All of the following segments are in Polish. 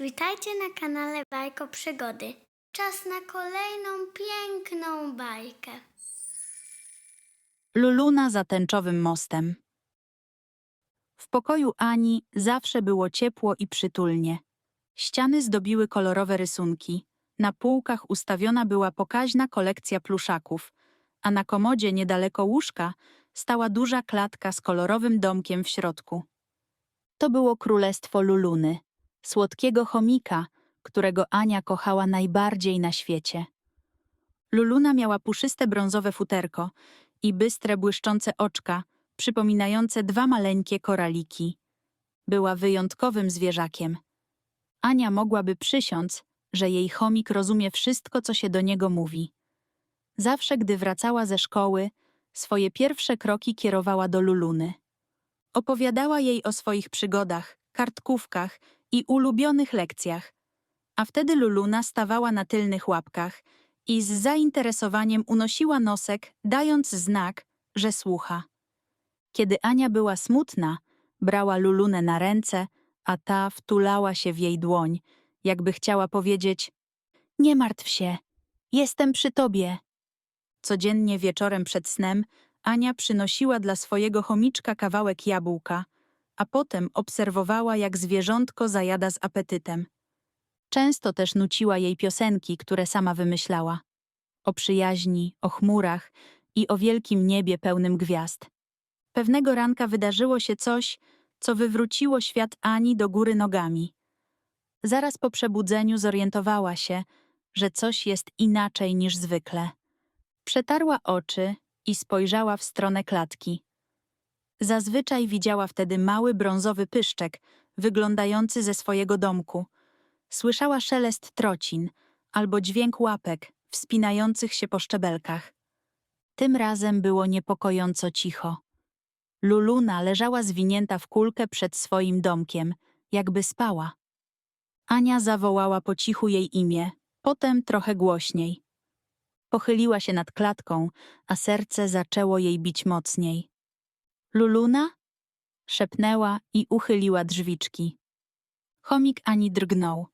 Witajcie na kanale Bajko Przygody. Czas na kolejną piękną bajkę. Luluna za tęczowym mostem. W pokoju Ani zawsze było ciepło i przytulnie. Ściany zdobiły kolorowe rysunki. Na półkach ustawiona była pokaźna kolekcja pluszaków, a na komodzie niedaleko łóżka stała duża klatka z kolorowym domkiem w środku. To było królestwo Luluny, słodkiego chomika, którego Ania kochała najbardziej na świecie. Luluna miała puszyste brązowe futerko i bystre, błyszczące oczka, przypominające dwa maleńkie koraliki. Była wyjątkowym zwierzakiem. Ania mogłaby przysiąc, że jej chomik rozumie wszystko, co się do niego mówi. Zawsze, gdy wracała ze szkoły, swoje pierwsze kroki kierowała do Luluny. Opowiadała jej o swoich przygodach, kartkówkach i ulubionych lekcjach, a wtedy Luluna stawała na tylnych łapkach i z zainteresowaniem unosiła nosek, dając znak, że słucha. Kiedy Ania była smutna, brała Lulunę na ręce, a ta wtulała się w jej dłoń, jakby chciała powiedzieć: Nie martw się, jestem przy tobie. Codziennie wieczorem przed snem Ania przynosiła dla swojego chomiczka kawałek jabłka, a potem obserwowała, jak zwierzątko zajada z apetytem. Często też nuciła jej piosenki, które sama wymyślała. O przyjaźni, o chmurach i o wielkim niebie pełnym gwiazd. Pewnego ranka wydarzyło się coś, co wywróciło świat Ani do góry nogami. Zaraz po przebudzeniu zorientowała się, że coś jest inaczej niż zwykle. Przetarła oczy i spojrzała w stronę klatki. Zazwyczaj widziała wtedy mały brązowy pyszczek, wyglądający ze swojego domku. Słyszała szelest trocin albo dźwięk łapek wspinających się po szczebelkach. Tym razem było niepokojąco cicho. Luluna leżała zwinięta w kulkę przed swoim domkiem, jakby spała. Ania zawołała po cichu jej imię, potem trochę głośniej. Pochyliła się nad klatką, a serce zaczęło jej bić mocniej. Luluna? Szepnęła i uchyliła drzwiczki. Chomik Ani drgnął.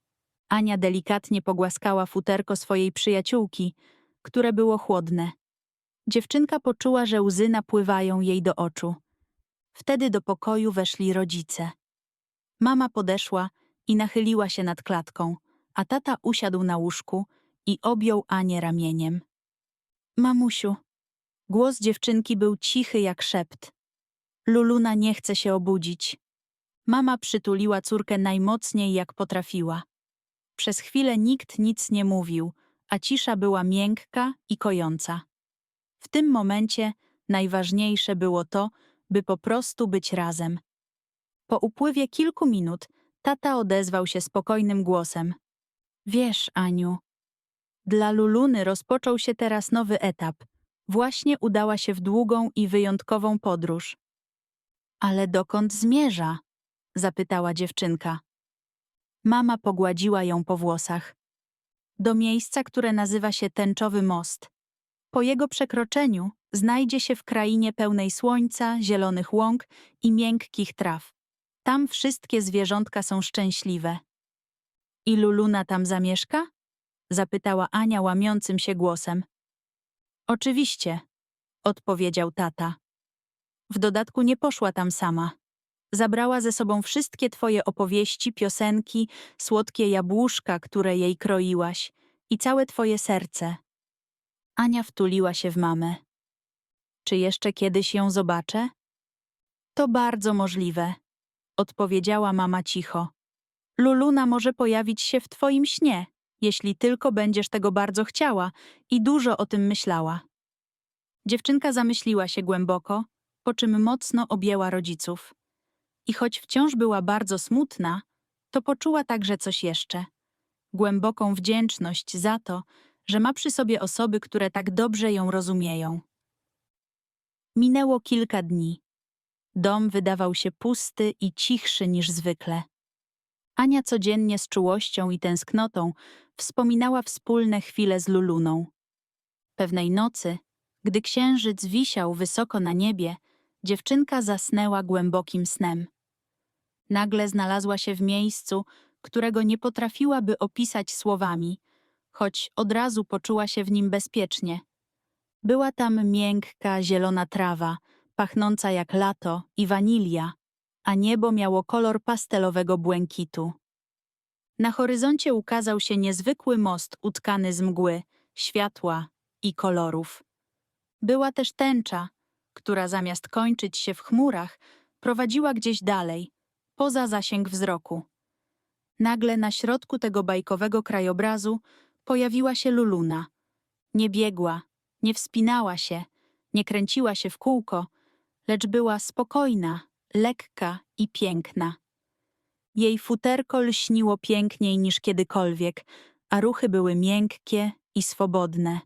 Ania delikatnie pogłaskała futerko swojej przyjaciółki, które było chłodne. Dziewczynka poczuła, że łzy napływają jej do oczu. Wtedy do pokoju weszli rodzice. Mama podeszła i nachyliła się nad klatką, a tata usiadł na łóżku i objął Anię ramieniem. Mamusiu. Głos dziewczynki był cichy jak szept. Luluna nie chce się obudzić. Mama przytuliła córkę najmocniej jak potrafiła. Przez chwilę nikt nic nie mówił, a cisza była miękka i kojąca. W tym momencie najważniejsze było to, by po prostu być razem. Po upływie kilku minut tata odezwał się spokojnym głosem. Wiesz, Aniu, dla Luluny rozpoczął się teraz nowy etap. Właśnie udała się w długą i wyjątkową podróż. Ale dokąd zmierza? zapytała dziewczynka. Mama pogładziła ją po włosach. Do miejsca, które nazywa się Tęczowy Most. Po jego przekroczeniu znajdzie się w krainie pełnej słońca, zielonych łąk i miękkich traw. Tam wszystkie zwierzątka są szczęśliwe. I Luluna tam zamieszka? zapytała Ania łamiącym się głosem. Oczywiście, odpowiedział tata. W dodatku nie poszła tam sama. Zabrała ze sobą wszystkie twoje opowieści, piosenki, słodkie jabłuszka, które jej kroiłaś i całe twoje serce. Ania wtuliła się w mamę. Czy jeszcze kiedyś ją zobaczę? To bardzo możliwe, odpowiedziała mama cicho. Luluna może pojawić się w twoim śnie, jeśli tylko będziesz tego bardzo chciała i dużo o tym myślała. Dziewczynka zamyśliła się głęboko, po czym mocno objęła rodziców. I choć wciąż była bardzo smutna, to poczuła także coś jeszcze. Głęboką wdzięczność za to, że ma przy sobie osoby, które tak dobrze ją rozumieją. Minęło kilka dni. Dom wydawał się pusty i cichszy niż zwykle. Ania codziennie z czułością i tęsknotą wspominała wspólne chwile z Luluną. Pewnej nocy, gdy księżyc wisiał wysoko na niebie, dziewczynka zasnęła głębokim snem. Nagle znalazła się w miejscu, którego nie potrafiłaby opisać słowami, choć od razu poczuła się w nim bezpiecznie. Była tam miękka, zielona trawa, pachnąca jak lato i wanilia, a niebo miało kolor pastelowego błękitu. Na horyzoncie ukazał się niezwykły most utkany z mgły, światła i kolorów. Była też tęcza, która zamiast kończyć się w chmurach, prowadziła gdzieś dalej, poza zasięg wzroku. Nagle na środku tego bajkowego krajobrazu pojawiła się Luluna. Nie biegła, nie wspinała się, nie kręciła się w kółko, lecz była spokojna, lekka i piękna. Jej futerko lśniło piękniej niż kiedykolwiek, a ruchy były miękkie i swobodne.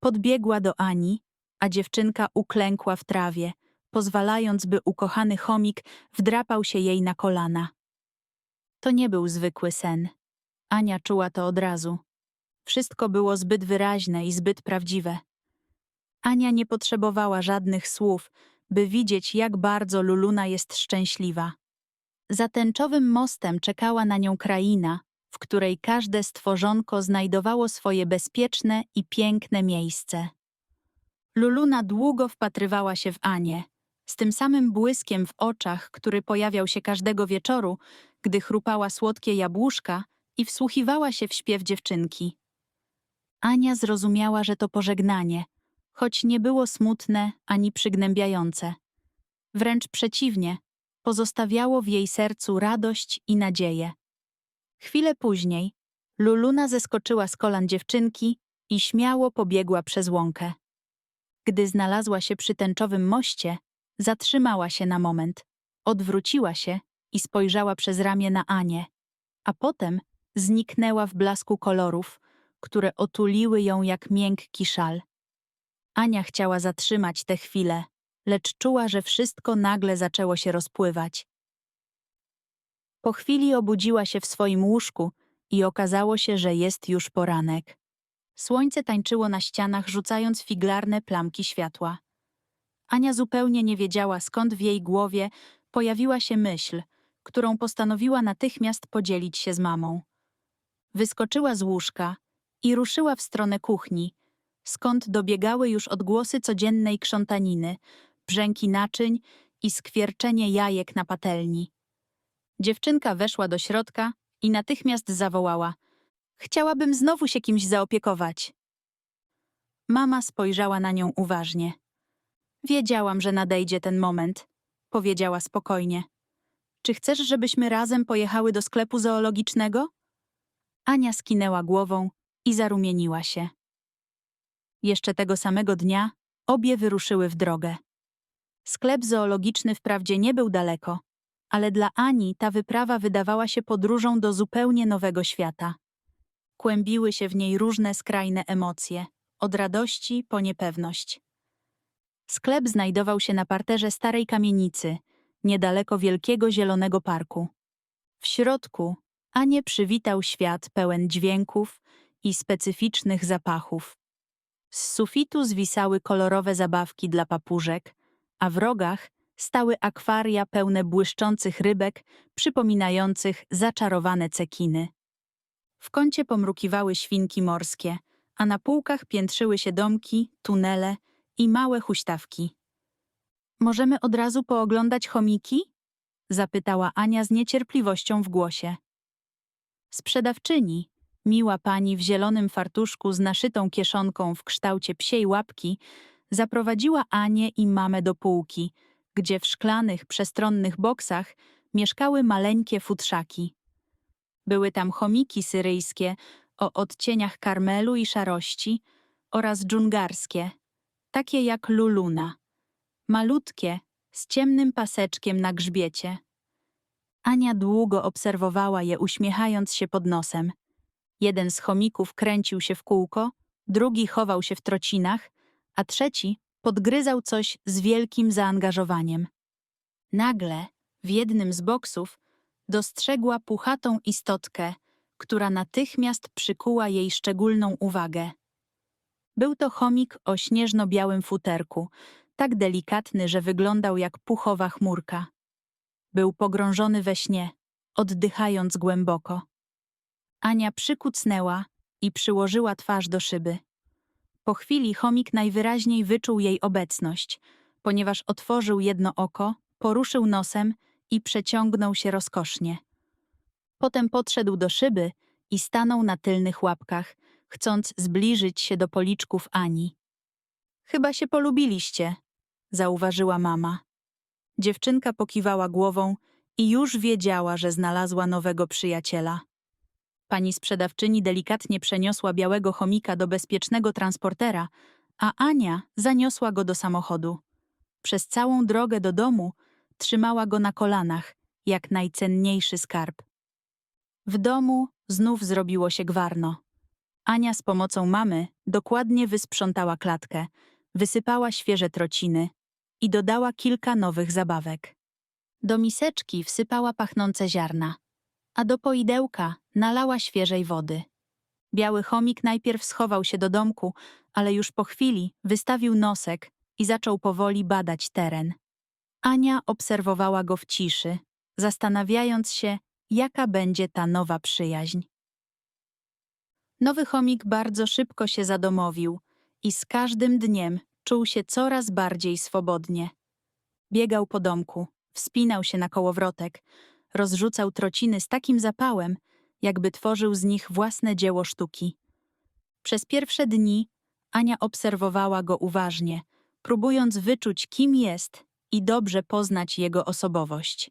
Podbiegła do Ani, a dziewczynka uklękła w trawie, pozwalając, by ukochany chomik wdrapał się jej na kolana. To nie był zwykły sen. Ania czuła to od razu. Wszystko było zbyt wyraźne i zbyt prawdziwe. Ania nie potrzebowała żadnych słów, by widzieć, jak bardzo Luluna jest szczęśliwa. Za tęczowym mostem czekała na nią kraina, w której każde stworzonko znajdowało swoje bezpieczne i piękne miejsce. Luluna długo wpatrywała się w Anię, z tym samym błyskiem w oczach, który pojawiał się każdego wieczoru, gdy chrupała słodkie jabłuszka i wsłuchiwała się w śpiew dziewczynki. Ania zrozumiała, że to pożegnanie, choć nie było smutne ani przygnębiające. Wręcz przeciwnie, pozostawiało w jej sercu radość i nadzieję. Chwilę później Luluna zeskoczyła z kolan dziewczynki i śmiało pobiegła przez łąkę. Gdy znalazła się przy tęczowym moście, zatrzymała się na moment, odwróciła się i spojrzała przez ramię na Anię, a potem zniknęła w blasku kolorów, które otuliły ją jak miękki szal. Ania chciała zatrzymać tę chwilę, lecz czuła, że wszystko nagle zaczęło się rozpływać. Po chwili obudziła się w swoim łóżku i okazało się, że jest już poranek. Słońce tańczyło na ścianach, rzucając figlarne plamki światła. Ania zupełnie nie wiedziała, skąd w jej głowie pojawiła się myśl, którą postanowiła natychmiast podzielić się z mamą. Wyskoczyła z łóżka i ruszyła w stronę kuchni, skąd dobiegały już odgłosy codziennej krzątaniny, brzęki naczyń i skwierczenie jajek na patelni. Dziewczynka weszła do środka i natychmiast zawołała: Chciałabym znowu się kimś zaopiekować. Mama spojrzała na nią uważnie. Wiedziałam, że nadejdzie ten moment, powiedziała spokojnie. Czy chcesz, żebyśmy razem pojechały do sklepu zoologicznego? Ania skinęła głową i zarumieniła się. Jeszcze tego samego dnia obie wyruszyły w drogę. Sklep zoologiczny wprawdzie nie był daleko, ale dla Ani ta wyprawa wydawała się podróżą do zupełnie nowego świata. Kłębiły się w niej różne skrajne emocje, od radości po niepewność. Sklep znajdował się na parterze starej kamienicy, niedaleko wielkiego zielonego parku. W środku Anię przywitał świat pełen dźwięków i specyficznych zapachów. Z sufitu zwisały kolorowe zabawki dla papużek, a w rogach stały akwaria pełne błyszczących rybek, przypominających zaczarowane cekiny. W kącie pomrukiwały świnki morskie, a na półkach piętrzyły się domki, tunele i małe huśtawki. Możemy od razu pooglądać chomiki? zapytała Ania z niecierpliwością w głosie. Sprzedawczyni, miła pani w zielonym fartuszku z naszytą kieszonką w kształcie psiej łapki, zaprowadziła Anię i mamę do półki, gdzie w szklanych, przestronnych boksach mieszkały maleńkie futrzaki. Były tam chomiki syryjskie o odcieniach karmelu i szarości oraz dżungarskie, takie jak luluna. Malutkie, z ciemnym paseczkiem na grzbiecie. Ania długo obserwowała je, uśmiechając się pod nosem. Jeden z chomików kręcił się w kółko, drugi chował się w trocinach, a trzeci podgryzał coś z wielkim zaangażowaniem. Nagle, w jednym z boksów, dostrzegła puchatą istotkę, która natychmiast przykuła jej szczególną uwagę. Był to chomik o śnieżno-białym futerku, tak delikatny, że wyglądał jak puchowa chmurka. Był pogrążony we śnie, oddychając głęboko. Ania przykucnęła i przyłożyła twarz do szyby. Po chwili chomik najwyraźniej wyczuł jej obecność, ponieważ otworzył jedno oko, poruszył nosem i przeciągnął się rozkosznie. Potem podszedł do szyby i stanął na tylnych łapkach, chcąc zbliżyć się do policzków Ani. Chyba się polubiliście, zauważyła mama. Dziewczynka pokiwała głową i już wiedziała, że znalazła nowego przyjaciela. Pani sprzedawczyni delikatnie przeniosła białego chomika do bezpiecznego transportera, a Ania zaniosła go do samochodu. Przez całą drogę do domu trzymała go na kolanach, jak najcenniejszy skarb. W domu znów zrobiło się gwarno. Ania z pomocą mamy dokładnie wysprzątała klatkę, wysypała świeże trociny i dodała kilka nowych zabawek. Do miseczki wsypała pachnące ziarna, a do poidełka nalała świeżej wody. Biały chomik najpierw schował się do domku, ale już po chwili wystawił nosek i zaczął powoli badać teren. Ania obserwowała go w ciszy, zastanawiając się, jaka będzie ta nowa przyjaźń. Nowy chomik bardzo szybko się zadomowił i z każdym dniem czuł się coraz bardziej swobodnie. Biegał po domku, wspinał się na kołowrotek, rozrzucał trociny z takim zapałem, jakby tworzył z nich własne dzieło sztuki. Przez pierwsze dni Ania obserwowała go uważnie, próbując wyczuć, kim jest i dobrze poznać jego osobowość.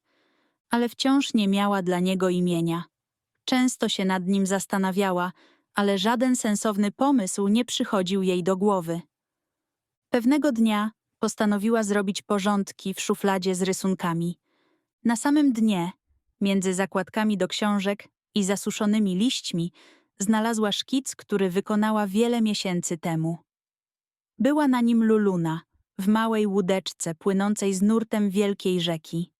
Ale wciąż nie miała dla niego imienia. Często się nad nim zastanawiała, ale żaden sensowny pomysł nie przychodził jej do głowy. Pewnego dnia postanowiła zrobić porządki w szufladzie z rysunkami. Na samym dnie, między zakładkami do książek i zasuszonymi liśćmi, znalazła szkic, który wykonała wiele miesięcy temu. Była na nim Luluna, w małej łódeczce płynącej z nurtem wielkiej rzeki.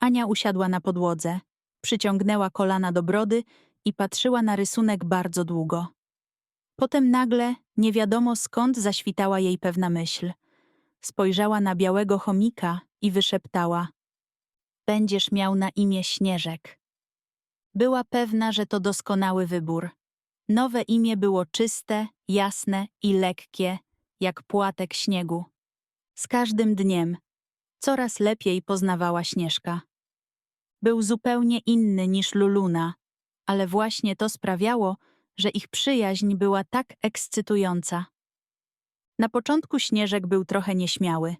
Ania usiadła na podłodze, przyciągnęła kolana do brody i patrzyła na rysunek bardzo długo. Potem nagle, nie wiadomo skąd zaświtała jej pewna myśl. Spojrzała na białego chomika i wyszeptała: Będziesz miał na imię Śnieżek. Była pewna, że to doskonały wybór. Nowe imię było czyste, jasne i lekkie, jak płatek śniegu. Z każdym dniem coraz lepiej poznawała Śnieżka. Był zupełnie inny niż Luluna, ale właśnie to sprawiało, że ich przyjaźń była tak ekscytująca. Na początku Śnieżek był trochę nieśmiały.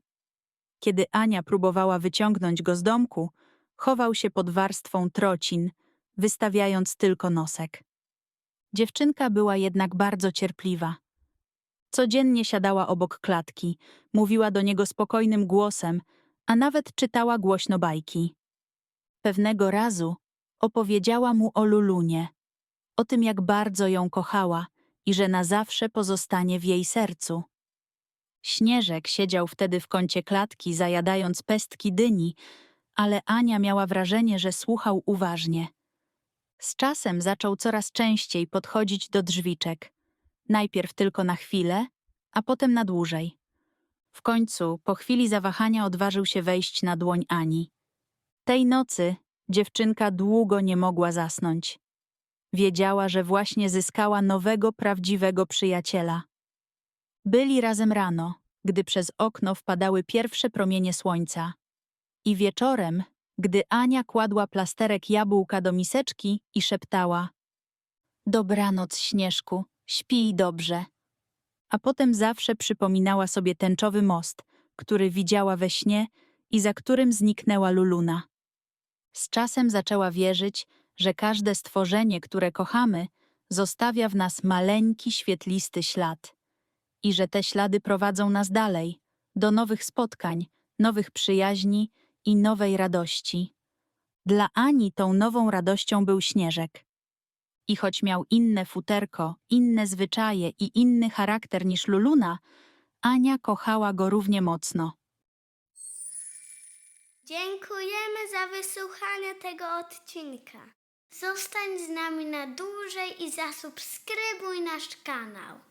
Kiedy Ania próbowała wyciągnąć go z domku, chował się pod warstwą trocin, wystawiając tylko nosek. Dziewczynka była jednak bardzo cierpliwa. Codziennie siadała obok klatki, mówiła do niego spokojnym głosem, a nawet czytała głośno bajki. Pewnego razu opowiedziała mu o Lulunie, o tym, jak bardzo ją kochała i że na zawsze pozostanie w jej sercu. Śnieżek siedział wtedy w kącie klatki, zajadając pestki dyni, ale Ania miała wrażenie, że słuchał uważnie. Z czasem zaczął coraz częściej podchodzić do drzwiczek. Najpierw tylko na chwilę, a potem na dłużej. W końcu, po chwili zawahania, odważył się wejść na dłoń Ani. Tej nocy dziewczynka długo nie mogła zasnąć. Wiedziała, że właśnie zyskała nowego, prawdziwego przyjaciela. Byli razem rano, gdy przez okno wpadały pierwsze promienie słońca. I wieczorem, gdy Ania kładła plasterek jabłka do miseczki i szeptała: Dobranoc, Śnieżku, śpij dobrze. A potem zawsze przypominała sobie tęczowy most, który widziała we śnie i za którym zniknęła Luluna. Z czasem zaczęła wierzyć, że każde stworzenie, które kochamy, zostawia w nas maleńki, świetlisty ślad. I że te ślady prowadzą nas dalej, do nowych spotkań, nowych przyjaźni i nowej radości. Dla Ani tą nową radością był śnieżek. I choć miał inne futerko, inne zwyczaje i inny charakter niż Luluna, Ania kochała go równie mocno. Dziękujemy za wysłuchanie tego odcinka. Zostań z nami na dłużej i zasubskrybuj nasz kanał.